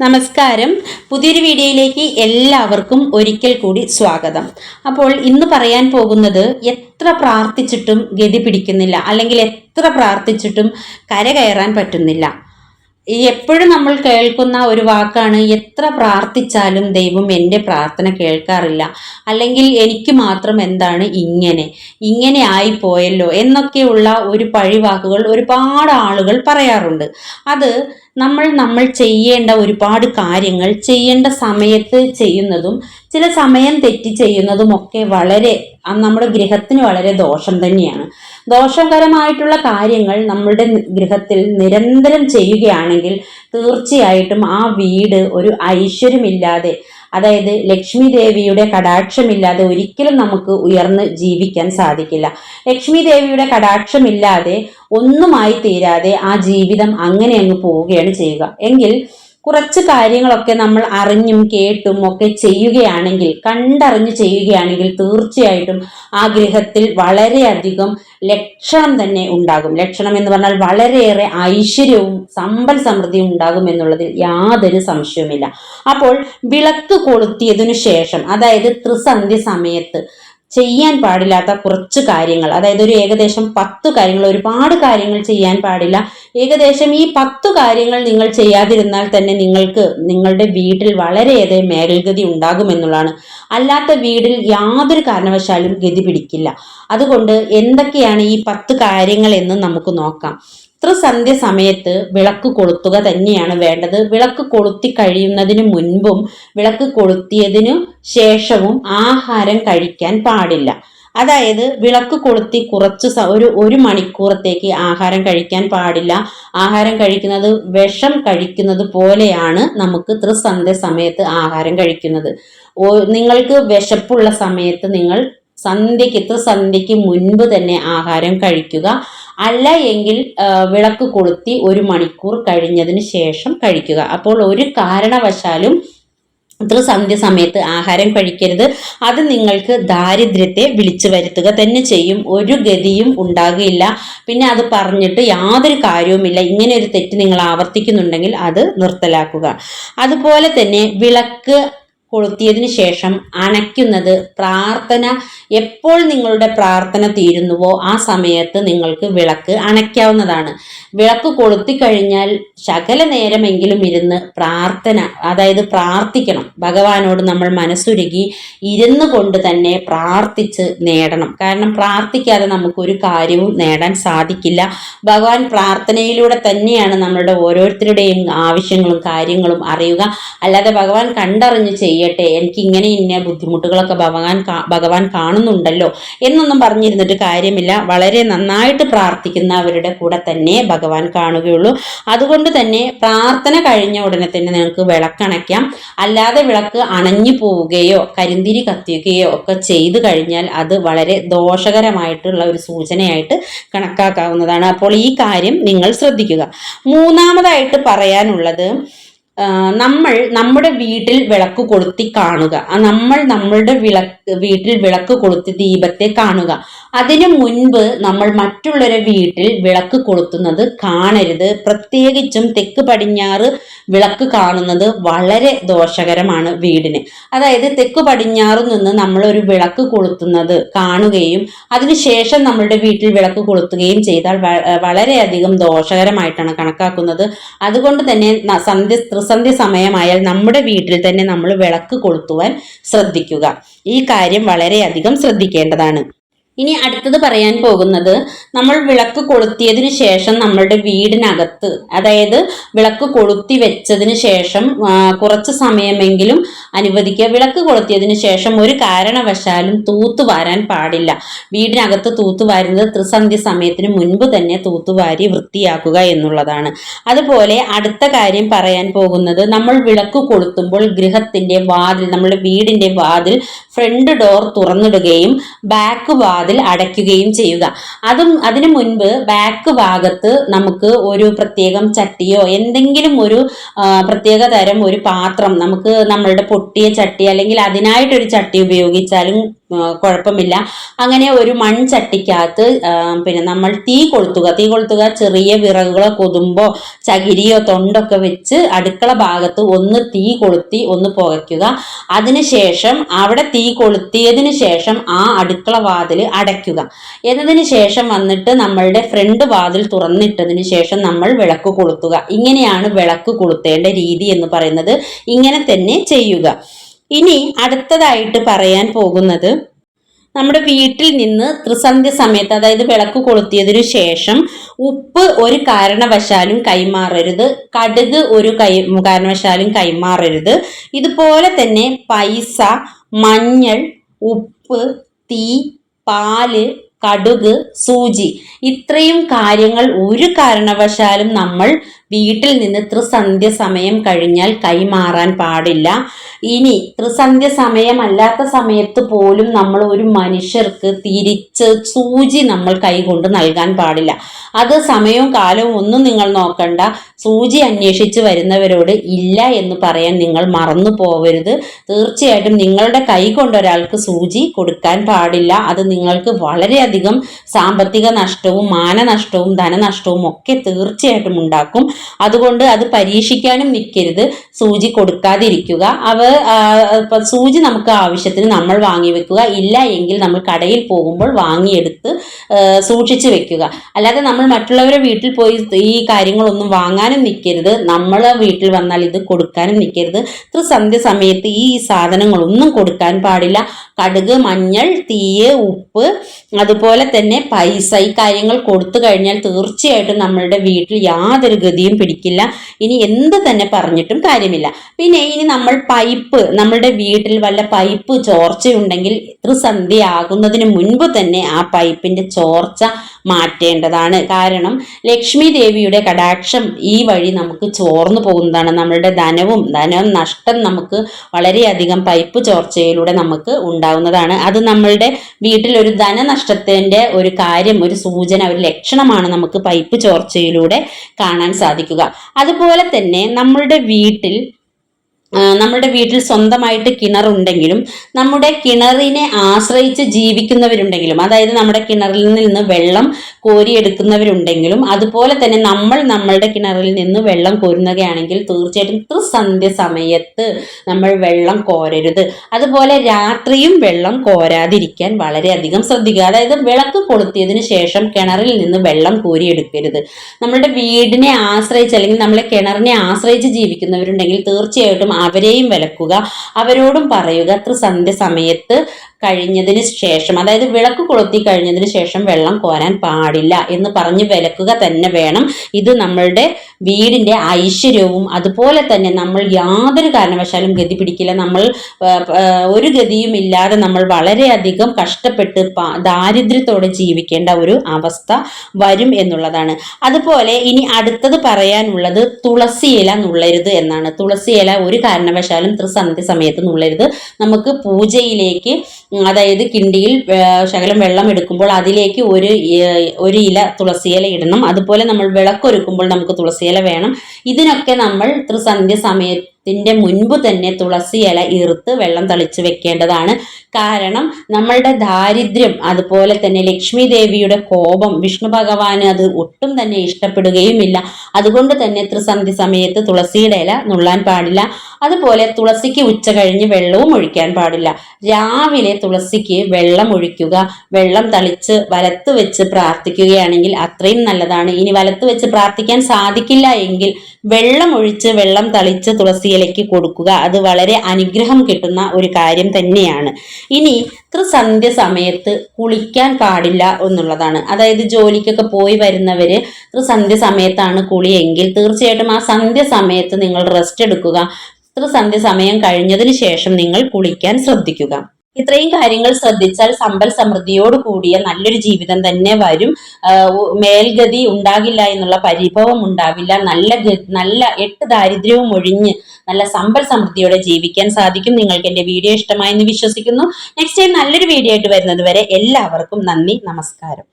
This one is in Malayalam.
നമസ്കാരം. പുതിയൊരു വീഡിയോയിലേക്ക് എല്ലാവർക്കും ഒരിക്കൽ കൂടി സ്വാഗതം. അപ്പോൾ ഇന്ന് പറയാൻ പോകുന്നത് എത്ര പ്രാർത്ഥിച്ചിട്ടും ഗതി പിടിക്കുന്നില്ല അല്ലെങ്കിൽ എത്ര പ്രാർത്ഥിച്ചിട്ടും കര കയറാൻ പറ്റുന്നില്ല. എപ്പോഴും നമ്മൾ കേൾക്കുന്ന ഒരു വാക്കാണ് എത്ര പ്രാർത്ഥിച്ചാലും ദൈവം എന്റെ പ്രാർത്ഥന കേൾക്കാറില്ല അല്ലെങ്കിൽ എനിക്ക് മാത്രം എന്താണ് ഇങ്ങനെ ഇങ്ങനെ ആയിപ്പോയല്ലോ എന്നൊക്കെയുള്ള ഒരു പഴിവാക്കുകൾ ഒരുപാട് ആളുകൾ പറയാറുണ്ട്. അത് നമ്മൾ നമ്മൾ ചെയ്യേണ്ട ഒരുപാട് കാര്യങ്ങൾ ചെയ്യേണ്ട സമയത്ത് ചെയ്യുന്നതും ചില സമയം തെറ്റി ചെയ്യുന്നതും ഒക്കെ വളരെ നമ്മുടെ ഗൃഹത്തിന് വളരെ ദോഷം തന്നെയാണ്. ദോഷകരമായിട്ടുള്ള കാര്യങ്ങൾ നമ്മളുടെ ഗൃഹത്തിൽ നിരന്തരം ചെയ്യുകയാണെങ്കിൽ തീർച്ചയായിട്ടും ആ വീട് ഒരു ഐശ്വര്യമില്ലാതെ അതായത് ലക്ഷ്മി ദേവിയുടെ കടാക്ഷമില്ലാതെ ഒരിക്കലും നമുക്ക് ഉയർന്ന് ജീവിക്കാൻ സാധിക്കില്ല. ലക്ഷ്മി ദേവിയുടെ കടാക്ഷമില്ലാതെ ഒന്നുമായി തീരാതെ ആ ജീവിതം അങ്ങനെ അങ്ങ് പോവുകയാണ് ചെയ്യുക. എങ്കിൽ കുറച്ച് കാര്യങ്ങളൊക്കെ നമ്മൾ അറിഞ്ഞും കേട്ടും ഒക്കെ ചെയ്യുകയാണെങ്കിൽ കണ്ടറിഞ്ഞ് ചെയ്യുകയാണെങ്കിൽ തീർച്ചയായിട്ടും ആ ഗൃഹത്തിൽ വളരെയധികം ലക്ഷണം തന്നെ ഉണ്ടാകും. ലക്ഷണം എന്ന് പറഞ്ഞാൽ വളരെയേറെ ഐശ്വര്യവും സമ്പൽ സമൃദ്ധിയും ഉണ്ടാകും എന്നുള്ളതിൽ യാതൊരു സംശയവുമില്ല. അപ്പോൾ വിളക്ക് കൊളുത്തിയതിനു ശേഷം അതായത് ത്രിസന്ധ്യ സമയത്ത് ചെയ്യാൻ പാടില്ലാത്ത കുറച്ച് കാര്യങ്ങൾ. അതായത് ഒരു ഏകദേശം പത്ത് കാര്യങ്ങൾ ഒരുപാട് കാര്യങ്ങൾ ചെയ്യാൻ പാടില്ല. ഏകദേശം ഈ പത്ത് കാര്യങ്ങൾ നിങ്ങൾ ചെയ്യാതിരുന്നാൽ തന്നെ നിങ്ങൾക്ക് നിങ്ങളുടെ വീട്ടിൽ വളരെയേറെ മേൽഗതി ഉണ്ടാകുമെന്നുള്ളതാണ് അല്ലാത്ത വീടിൽ യാതൊരു കാരണവശാലും ഗതി പിടിക്കില്ല. അതുകൊണ്ട് എന്തൊക്കെയാണ് ഈ പത്ത് കാര്യങ്ങൾ എന്ന് നമുക്ക് നോക്കാം. ത്രിസന്ധ്യ സമയത്ത് വിളക്ക് കൊളുത്തുക തന്നെയാണ് വേണ്ടത്. വിളക്ക് കൊളുത്തി കഴിയുന്നതിന് മുൻപും വിളക്ക് കൊളുത്തിയതിനു ശേഷവും ആഹാരം കഴിക്കാൻ പാടില്ല. അതായത് വിളക്ക് കൊളുത്തി കുറച്ച് ഒരു ഒരു മണിക്കൂറത്തേക്ക് ആഹാരം കഴിക്കാൻ പാടില്ല. ആഹാരം കഴിക്കുന്നത് വിഷം കഴിക്കുന്നത് പോലെയാണ് നമുക്ക് ത്രിസന്ധ്യ സമയത്ത് ആഹാരം കഴിക്കുന്നത്. നിങ്ങൾക്ക് വിശപ്പുള്ള സമയത്ത് നിങ്ങൾ സന്ധ്യക്ക് സന്ധ്യക്ക് മുൻപ് തന്നെ ആഹാരം കഴിക്കുക. അല്ല എങ്കിൽ വിളക്ക് കൊളുത്തി ഒരു മണിക്കൂർ കഴിഞ്ഞതിന് ശേഷം കഴിക്കുക. അപ്പോൾ ഒരു കാരണവശാലും ഇത്ര സന്ധ്യ സമയത്ത് ആഹാരം കഴിക്കരുത്. അത് നിങ്ങൾക്ക് ദാരിദ്ര്യത്തെ വിളിച്ചു വരുത്തുക. തന്നെ ചെയ്യും. ഒരു ഗതിയും ഉണ്ടാകില്ല പിന്നെ അത് പറഞ്ഞിട്ട് യാതൊരു കാര്യവുമില്ല. ഇങ്ങനെ ഒരു തെറ്റ് നിങ്ങൾ ആവർത്തിക്കുന്നുണ്ടെങ്കിൽ അത് നിർത്തലാക്കുക. അതുപോലെ തന്നെ വിളക്ക് കൊളുത്തിയതിന് ശേഷം അണയ്ക്കുന്നത് പ്രാർത്ഥന എപ്പോൾ നിങ്ങളുടെ പ്രാർത്ഥന തീരുന്നുവോ ആ സമയത്ത് നിങ്ങൾക്ക് വിളക്ക് അണയ്ക്കാവുന്നതാണ്. വിളക്ക് കൊളുത്തി കഴിഞ്ഞാൽ ശകല നേരമെങ്കിലും ഇരുന്ന് പ്രാർത്ഥന അതായത് പ്രാർത്ഥിക്കണം. ഭഗവാനോട് നമ്മൾ മനസ്സുരുകി ഇരുന്ന് കൊണ്ട് തന്നെ പ്രാർത്ഥിച്ച് നേടണം. കാരണം പ്രാർത്ഥിക്കാതെ നമുക്കൊരു കാര്യവും നേടാൻ സാധിക്കില്ല. ഭഗവാൻ പ്രാർത്ഥനയിലൂടെ തന്നെയാണ് നമ്മളുടെ ഓരോരുത്തരുടെയും ആവശ്യങ്ങളും കാര്യങ്ങളും അറിയുക. അല്ലാതെ ഭഗവാൻ കണ്ടറിഞ്ഞ് ചെയ്യട്ടെ? എനിക്ക് ഇങ്ങനെ ഇന്ന ബുദ്ധിമുട്ടുകളൊക്കെ ഭഗവാൻ ഭഗവാൻ കാണുന്നുണ്ടല്ലോ എന്നൊന്നും പറഞ്ഞിരുന്നിട്ട് കാര്യമില്ല. വളരെ നന്നായിട്ട് പ്രാർത്ഥിക്കുന്നവരുടെ കൂടെ തന്നെ ഭഗവാൻ കാണുകയുള്ളൂ. അതുകൊണ്ട് തന്നെ പ്രാർത്ഥന കഴിഞ്ഞ ഉടനെ തന്നെ നിങ്ങൾക്ക് വിളക്കണയ്ക്കാം. അല്ലാതെ വിളക്ക് അണഞ്ഞു പോവുകയോ കരിന്തിരി കത്തിക്കുകയോ ഒക്കെ ചെയ്തു കഴിഞ്ഞാൽ അത് വളരെ ദോഷകരമായിട്ടുള്ള ഒരു സൂചനയായിട്ട് കണക്കാക്കാവുന്നതാണ്. അപ്പോൾ ഈ കാര്യം നിങ്ങൾ ശ്രദ്ധിക്കുക. മൂന്നാമതായിട്ട് പറയാനുള്ളത് നമ്മൾ നമ്മുടെ വീട്ടിൽ വിളക്ക് കൊളുത്തി കാണുക. നമ്മൾ നമ്മളുടെ വിളക്ക് വീട്ടിൽ വിളക്ക് കൊളുത്തി ദീപത്തെ കാണുക. അതിനു മുൻപ് നമ്മൾ മറ്റുള്ളവരെ വീട്ടിൽ വിളക്ക് കൊളുത്തുന്നത് കാണരുത്. പ്രത്യേകിച്ചും തെക്ക് പടിഞ്ഞാറ് വിളക്ക് കാണുന്നത് വളരെ ദോഷകരമാണ് വീടിന്. അതായത് തെക്ക് പടിഞ്ഞാറ് നിന്ന് നമ്മൾ ഒരു വിളക്ക് കൊളുത്തുന്നത് കാണുകയും അതിനുശേഷം നമ്മളുടെ വീട്ടിൽ വിളക്ക് കൊളുത്തുകയും ചെയ്താൽ വളരെയധികം ദോഷകരമായിട്ടാണ് കണക്കാക്കുന്നത്. അതുകൊണ്ട് തന്നെ സന്ധ്യ ത്രിസന്ധ്യ സമയമായാൽ നമ്മുടെ വീട്ടിൽ തന്നെ നമ്മൾ വിളക്ക് കൊളുത്തുവാൻ ശ്രദ്ധിക്കുക. ഈ കാര്യം വളരെയധികം ശ്രദ്ധിക്കേണ്ടതാണ്. ഇനി അടുത്തത് പറയാൻ പോകുന്നത് നമ്മൾ വിളക്ക് കൊളുത്തിയതിനു ശേഷം നമ്മളുടെ വീടിനകത്ത്. അതായത് വിളക്ക് കൊളുത്തി വെച്ചതിന് ശേഷം കുറച്ച് സമയമെങ്കിലും അനുവദിക്കുക. വിളക്ക് കൊളുത്തിയതിന് ശേഷം ഒരു കാരണവശാലും തൂത്തുവാരാൻ പാടില്ല. വീടിനകത്ത് തൂത്തുവാരുന്നത് ത്രിസന്ധ്യ സമയത്തിന് മുൻപ് തന്നെ തൂത്തുവാരി വൃത്തിയാക്കുക എന്നുള്ളതാണ്. അതുപോലെ അടുത്ത കാര്യം പറയാൻ പോകുന്നത് നമ്മൾ വിളക്ക് കൊളുത്തുമ്പോൾ ഗൃഹത്തിന്റെ വാതിൽ നമ്മുടെ വീടിന്റെ വാതിൽ ഫ്രണ്ട് ഡോർ തുറന്നിടുകയും ബാക്ക് വാതിൽ വാതിൽ അടയ്ക്കുകയും ചെയ്യുക. അതും അതിനു മുൻപ് ബാക്ക് ഭാഗത്ത് നമുക്ക് ഒരു പ്രത്യേകം ചട്ടിയോ എന്തെങ്കിലും ഒരു പ്രത്യേക തരം ഒരു പാത്രം നമുക്ക് നമ്മളുടെ പൊട്ടിയ ചട്ടി അല്ലെങ്കിൽ അതിനായിട്ടൊരു ചട്ടി ഉപയോഗിച്ചാലും കുഴപ്പമില്ല. അങ്ങനെ ഒരു മൺചട്ടിക്കകത്ത് പിന്നെ നമ്മൾ തീ കൊളുത്തുക. തീ കൊളുത്തുക ചെറിയ വിറകുകളോ കൊതുമ്പോ ചകിരിയോ തൊണ്ടൊക്കെ വെച്ച് അടുക്കള ഭാഗത്ത് ഒന്ന് തീ കൊളുത്തി ഒന്ന് പുകയ്ക്കുക. അതിനുശേഷം അവിടെ തീ കൊളുത്തിയതിനു ശേഷം ആ അടുക്കള വാതിൽ അടയ്ക്കുക. എന്നതിന് ശേഷം വന്നിട്ട് നമ്മളുടെ ഫ്രണ്ട് വാതിൽ തുറന്നിട്ടതിന് ശേഷം നമ്മൾ വിളക്ക് കൊളുത്തുക. ഇങ്ങനെയാണ് വിളക്ക് കൊളുത്തേണ്ട രീതി എന്ന് പറയുന്നത്. ഇങ്ങനെ തന്നെ ചെയ്യുക. ഇനി അടുത്തതായിട്ട് പറയാൻ പോകുന്നത് നമ്മുടെ വീട്ടിൽ നിന്ന് ത്രിസന്ധ്യ സമയത്ത് അതായത് വിളക്ക് കൊളുത്തിയതിനു ശേഷം ഉപ്പ് ഒരു കാരണവശാലും കൈമാറരുത് കടുക് ഒരു കൈ കാരണവശാലും കൈമാറരുത്. ഇതുപോലെ തന്നെ പൈസ മഞ്ഞൾ ഉപ്പ് തീ പാൽ കടുക് സൂചി ഇത്രയും കാര്യങ്ങൾ ഒരു കാരണവശാലും നമ്മൾ വീട്ടിൽ നിന്ന് ത്രിസന്ധ്യ സമയം കഴിഞ്ഞാൽ കൈമാറാൻ പാടില്ല. ഇനി ത്രിസന്ധ്യ സമയമല്ലാത്ത സമയത്ത് പോലും നമ്മൾ ഒരു മനുഷ്യർക്ക് തിരിച്ച് സൂചി നമ്മൾ കൈകൊണ്ട് നൽകാൻ പാടില്ല. അത് സമയവും കാലവും ഒന്നും നിങ്ങൾ നോക്കണ്ട. സൂചി അന്വേഷിച്ച് വരുന്നവരോട് ഇല്ല എന്ന് പറയാൻ നിങ്ങൾ മറന്നു പോവരുത്. തീർച്ചയായിട്ടും നിങ്ങളുടെ കൈ കൊണ്ട് ഒരാൾക്ക് സൂചി കൊടുക്കാൻ പാടില്ല. അത് നിങ്ങൾക്ക് വളരെയധികം സാമ്പത്തിക നഷ്ടവും മാനനഷ്ടവും ധനനഷ്ടവും ഒക്കെ തീർച്ചയായിട്ടും ഉണ്ടാക്കും. അതുകൊണ്ട് അത് പരീക്ഷിക്കാനും നിൽക്കരുത് സൂചി കൊടുക്കാതിരിക്കുക. അവ സൂചി നമുക്ക് ആവശ്യത്തിന് നമ്മൾ വാങ്ങി വെക്കുക. ഇല്ല എങ്കിൽ നമ്മൾ കടയിൽ പോകുമ്പോൾ വാങ്ങിയെടുത്ത് സൂക്ഷിച്ചു വെക്കുക. അല്ലാതെ നമ്മൾ മറ്റുള്ളവരെ വീട്ടിൽ പോയി ഈ കാര്യങ്ങളൊന്നും വാങ്ങാനും നിൽക്കരുത് നമ്മൾ വീട്ടിൽ വന്നാൽ ഇത് കൊടുക്കാനും നിൽക്കരുത് ത്രിസന്ധ്യ സമയത്ത് ഈ സാധനങ്ങളൊന്നും കൊടുക്കാൻ പാടില്ല. കടുക് മഞ്ഞൾ തീയ് ഉപ്പ് അതുപോലെ തന്നെ പൈസ ഈ കാര്യങ്ങൾ കൊടുത്തു കഴിഞ്ഞാൽ തീർച്ചയായിട്ടും നമ്മളുടെ വീട്ടിൽ യാതൊരു ഗതിയും പിടിക്കില്ല. ഇനി എന്ത് തന്നെ പറഞ്ഞിട്ടും കാര്യമില്ല. പിന്നെ ഇനി നമ്മൾ പൈപ്പ് നമ്മളുടെ വീട്ടിൽ വല്ല പൈപ്പ് ചോർച്ചയുണ്ടെങ്കിൽ ത്രിസന്ധി ആകുന്നതിന് മുൻപ് തന്നെ ആ പൈപ്പിന്റെ ചോർച്ച മാറ്റേണ്ടതാണ്. കാരണം ലക്ഷ്മി ദേവിയുടെ കടാക്ഷം ഈ വഴി നമുക്ക് ചോർന്നു പോകുന്നതാണ്. നമ്മളുടെ ധനവും ധനവും നഷ്ടം നമുക്ക് വളരെയധികം പൈപ്പ് ചോർച്ചയിലൂടെ നമുക്ക് ഉണ്ടാവുന്നതാണ്. അത് നമ്മളുടെ വീട്ടിൽ ഒരു ധനനഷ്ടത്തിന്റെ ഒരു കാര്യം ഒരു സൂചന ഒരു ലക്ഷണമാണ് നമുക്ക് പൈപ്പ് ചോർച്ചയിലൂടെ കാണാൻ സാധിക്കുക. അതുപോലെ തന്നെ നമ്മളുടെ വീട്ടിൽ നമ്മുടെ വീട്ടിൽ സ്വന്തമായിട്ട് കിണറുണ്ടെങ്കിലും നമ്മുടെ കിണറിനെ ആശ്രയിച്ച് ജീവിക്കുന്നവരുണ്ടെങ്കിലും അതായത് നമ്മുടെ കിണറിൽ നിന്ന് വെള്ളം കോരിയെടുക്കുന്നവരുണ്ടെങ്കിലും അതുപോലെ തന്നെ നമ്മൾ നമ്മളുടെ കിണറിൽ നിന്ന് വെള്ളം കോരുന്നവയാണെങ്കിൽ തീർച്ചയായിട്ടും ത്രിസന്ധ്യ സമയത്ത് നമ്മൾ വെള്ളം കോരരുത്. അതുപോലെ രാത്രിയും വെള്ളം കോരാതിരിക്കാൻ വളരെയധികം ശ്രദ്ധിക്കുക. അതായത് വിളക്ക് കൊളുത്തിയതിനു ശേഷം കിണറിൽ നിന്ന് വെള്ളം കോരിയെടുക്കരുത്. നമ്മളുടെ വീടിനെ ആശ്രയിച്ച് അല്ലെങ്കിൽ നമ്മളെ കിണറിനെ ആശ്രയിച്ച് ജീവിക്കുന്നവരുണ്ടെങ്കിൽ തീർച്ചയായിട്ടും അവരെയും വിലക്കുക അവരോടും പറയുക ത്രിസന്ധ്യ സമയത്ത് കഴിഞ്ഞതിന് ശേഷം അതായത് വിളക്ക് കൊളുത്തി കഴിഞ്ഞതിന് ശേഷം വെള്ളം കോരാൻ പാടില്ല എന്ന് പറഞ്ഞ് വിലക്കുക തന്നെ വേണം. ഇത് നമ്മളുടെ വീടിന്റെ ഐശ്വര്യവും അതുപോലെ തന്നെ നമ്മൾ യാതൊരു കാരണവശാലും ഗതി പിടിക്കില്ല. നമ്മൾ ഒരു ഗതിയും ഇല്ലാതെ നമ്മൾ വളരെയധികം കഷ്ടപ്പെട്ട് ദാരിദ്ര്യത്തോടെ ജീവിക്കേണ്ട ഒരു അവസ്ഥ വരും എന്നുള്ളതാണ്. അതുപോലെ ഇനി അടുത്തത് പറയാനുള്ളത് തുളസി ഇല നുള്ളരുത് എന്നാണ്. തുളസി ഇല ഒരു കാരണവശാലും ത്രിസന്ധ്യ സമയത്ത് നുള്ളരുത്. നമുക്ക് പൂജയിലേക്ക് അതായത് കിണ്ടിയിൽ ശകലം വെള്ളം എടുക്കുമ്പോൾ അതിലേക്ക് ഒരു ഒരു ഇല തുളസിയില ഇടണം. അതുപോലെ നമ്മൾ വിളക്കൊരുക്കുമ്പോൾ നമുക്ക് തുളസിയില വേണം. ഇതിനൊക്കെ നമ്മൾ ത്രിസന്ധ്യ സമയത്തിന്റെ മുൻപ് തന്നെ തുളസി ഇല ഈർത്ത് വെള്ളം തളിച്ചു വെക്കേണ്ടതാണ്. കാരണം നമ്മളുടെ ദാരിദ്ര്യം അതുപോലെ തന്നെ ലക്ഷ്മി ദേവിയുടെ കോപം വിഷ്ണു ഭഗവാന് അത് ഒട്ടും തന്നെ ഇഷ്ടപ്പെടുകയുമില്ല. അതുകൊണ്ട് തന്നെ ത്രിസന്ധി സമയത്ത് തുളസിയുടെ ഇല നുള്ളാൻ പാടില്ല. അതുപോലെ തുളസിക്ക് ഉച്ച കഴിഞ്ഞ് വെള്ളവും ഒഴിക്കാൻ പാടില്ല. രാവിലെ തുളസിക്ക് വെള്ളം ഒഴിക്കുക വെള്ളം തളിച്ച് വലത്ത് വെച്ച് പ്രാർത്ഥിക്കുകയാണെങ്കിൽ അത്രയും നല്ലതാണ്. ഇനി വലത്ത് വെച്ച് പ്രാർത്ഥിക്കാൻ സാധിക്കില്ല എങ്കിൽ വെള്ളം ഒഴിച്ച് വെള്ളം തളിച്ച് തുളസിയിലേക്ക് കൊടുക്കുക. അത് വളരെ അനുഗ്രഹം കിട്ടുന്ന ഒരു കാര്യം തന്നെയാണ്. ഇനി ത്രിസന്ധ്യ സമയത്ത് കുളിക്കാൻ പാടില്ല എന്നുള്ളതാണ്. അതായത് ജോലിക്കൊക്കെ പോയി വരുന്നവര് ത്രിസന്ധ്യ സമയത്താണ് കുളിയെങ്കിൽ തീർച്ചയായിട്ടും ആ സന്ധ്യ സമയത്ത് നിങ്ങൾ റെസ്റ്റ് എടുക്കുക. ത്രിസന്ധ്യ സമയം കഴിഞ്ഞതിന് ശേഷം നിങ്ങൾ കുളിക്കാൻ ശ്രദ്ധിക്കുക. ഇത്രയും കാര്യങ്ങൾ ശ്രദ്ധിച്ചാൽ സമ്പൽ സമൃദ്ധിയോട് കൂടിയ നല്ലൊരു ജീവിതം തന്നെ വരും. മേൽഗതി ഉണ്ടാകില്ല എന്നുള്ള പരിഭവം ഉണ്ടാവില്ല. നല്ല നല്ല എട്ട് ദാരിദ്ര്യവും ഒഴിഞ്ഞ് നല്ല സമ്പൽ സമൃദ്ധിയോടെ ജീവിക്കാൻ സാധിക്കും. നിങ്ങൾക്ക് എന്റെ വീഡിയോ ഇഷ്ടമായെന്ന് വിശ്വസിക്കുന്നു. നെക്സ്റ്റ് ടൈം നല്ലൊരു വീഡിയോ ആയിട്ട് വരുന്നത് വരെ എല്ലാവർക്കും നന്ദി നമസ്കാരം.